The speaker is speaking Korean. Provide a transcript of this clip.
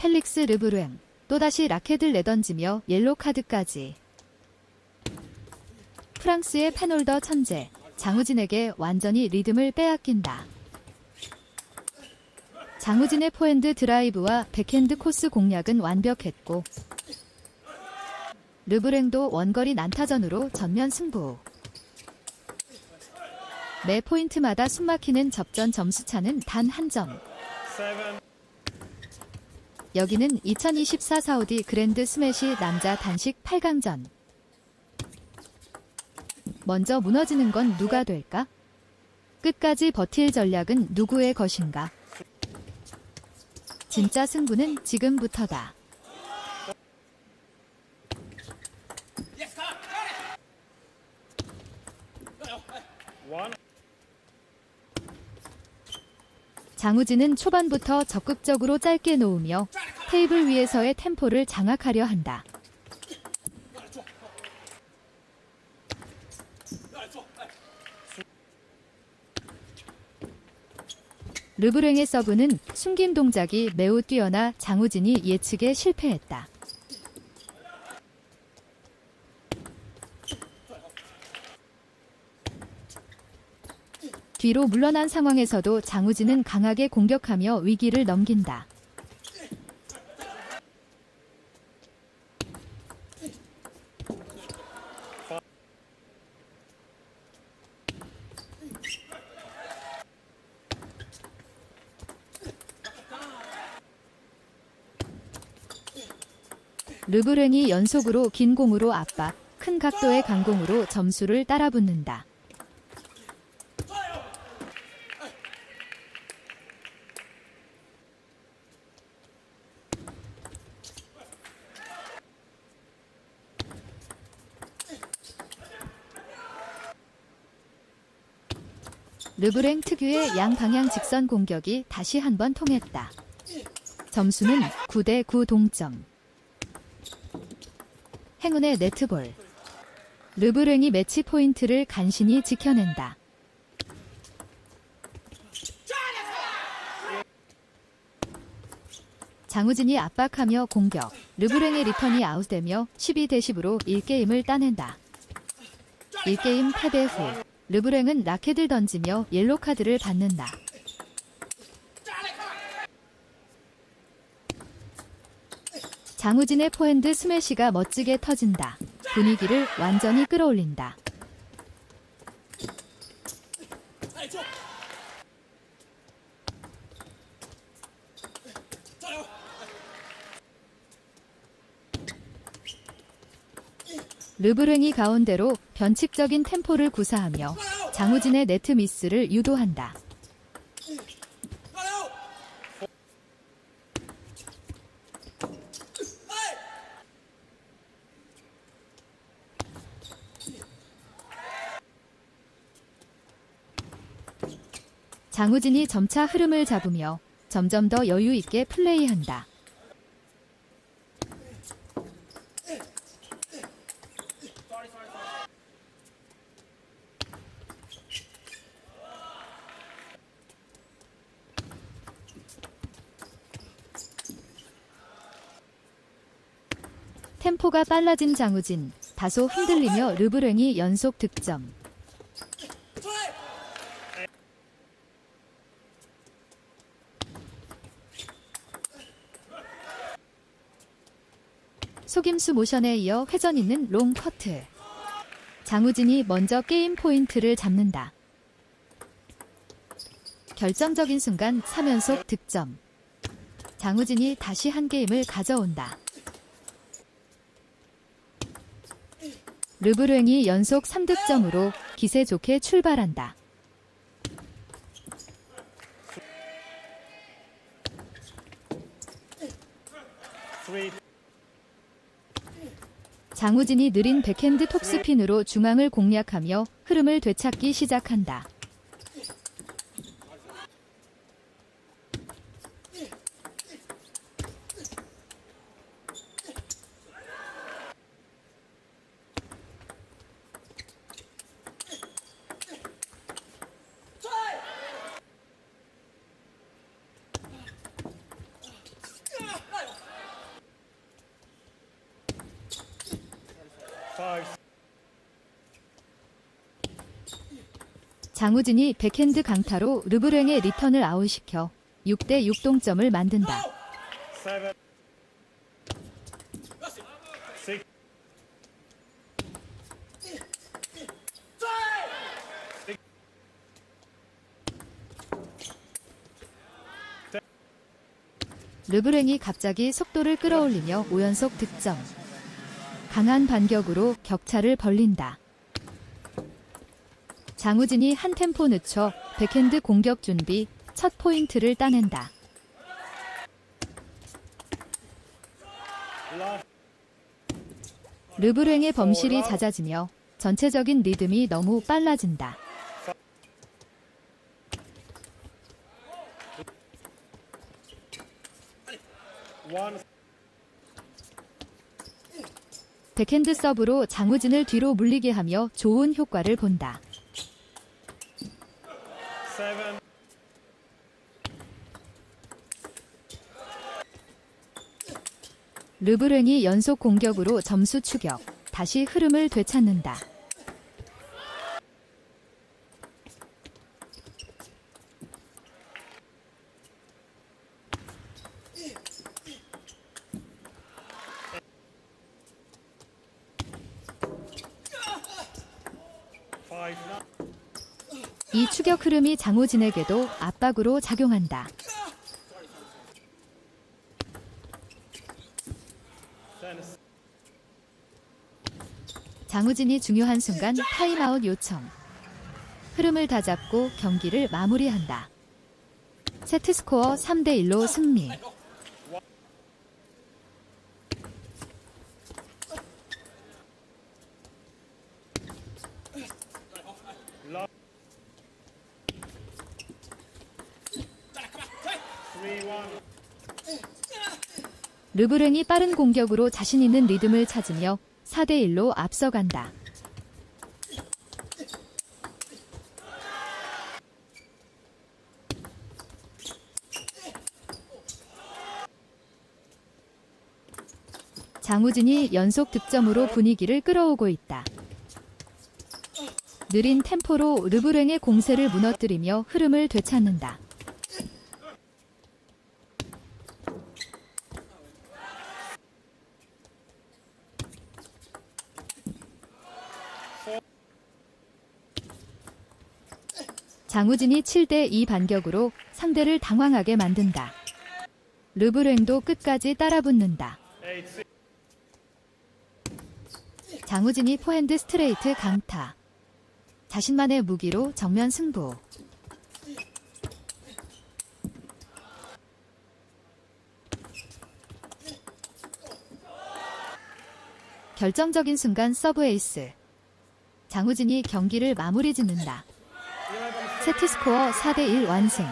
펠릭스 르브르행 또다시 라켓을 내던지며 옐로 카드까지. 프랑스의 페놀더 천재 장우진에게 완전히 리듬을 빼앗긴다. 장우진의 포핸드 드라이브와 백핸드 코스 공략은 완벽했고 르브랭도 원거리 난타전으로 전면 승부. 매 포인트마다 숨막히는 접전 점수차는 단 한 점. 여기는 2024 사우디 그랜드 스매시 남자 단식 8강전. 먼저 무너지는 건 누가 될까? 끝까지 버틸 전략은 누구의 것인가? 진짜 승부는 지금부터다. 장우진은 초반부터 적극적으로 짧게 놓으며 테이블 위에서의 템포를 장악하려 한다. 르브랭의 서브는 숨긴 동작이 매우 뛰어나 장우진이 예측에 실패했다. 뒤로 물러난 상황에서도 장우진은 강하게 공격하며 위기를 넘긴다. 르브랭이 연속으로 긴 공으로 압박, 큰 각도의 강공으로 점수를 따라붙는다. 르브랭 특유의 양방향 직선 공격이 다시 한번 통했다. 점수는 9대 9 동점. 행운의 네트볼. 르브랭이 매치 포인트를 간신히 지켜낸다. 장우진이 압박하며 공격. 르브랭의 리턴이 아웃되며 12대 10으로 1게임을 따낸다. 1게임 패배 후 르브랭은 라켓을 던지며 옐로 카드를 받는다. 장우진의 포핸드 스매시가 멋지게 터진다. 분위기를 완전히 끌어올린다. 르브랭이 가운데로 변칙적인 템포를 구사하며 장우진의 네트 미스를 유도한다. 장우진이 점차 흐름을 잡으며 점점 더 여유 있게 플레이한다. 템포가 빨라진 장우진, 다소 흔들리며 르브랭이 연속 득점. 속임수 모션에 이어 회전 있는 롱 커트. 장우진이 먼저 게임 포인트를 잡는다. 결정적인 순간 3연속 득점. 장우진이 다시 한 게임을 가져온다. 르브랭이 연속 3득점으로 기세 좋게 출발한다. 장우진이 느린 백핸드 톱스핀으로 중앙을 공략하며 흐름을 되찾기 시작한다. 장우진이 백핸드 강타로 르브랭의 리턴을 아웃시켜 6대 6 동점을 만든다. 르브랭이 갑자기 속도를 끌어올리며 5연속 득점. 강한 반격으로 격차를 벌린다. 장우진이 한 템포 늦춰 백핸드 공격 준비 첫 포인트를 따낸다. 르브랭의 범실이 잦아지며 전체적인 리듬이 너무 빨라진다. 백핸드 서브로 장우진을 뒤로 물리게 하며 좋은 효과를 본다. 르브랭이 연속 공격으로 점수 추격, 다시 흐름을 되찾는다. 이 추격 흐름이 장우진에게도 압박으로 작용한다. 장우진이 중요한 순간 타임아웃 요청. 흐름을 다 잡고 경기를 마무리한다. 세트 스코어 3대 1로 승리. 르브랭이 빠른 공격으로 자신 있는 리듬을 찾으며 4대 1로 앞서간다. 장우진이 연속 득점으로 분위기를 끌어오고 있다. 느린 템포로 르브랭의 공세를 무너뜨리며 흐름을 되찾는다. 장우진이 7대2 반격으로 상대를 당황하게 만든다. 르브랭도 끝까지 따라붙는다. 장우진이 포핸드 스트레이트 강타. 자신만의 무기로 정면 승부. 결정적인 순간 서브 에이스. 장우진이 경기를 마무리 짓는다. 세트 스코어 4대1 완승.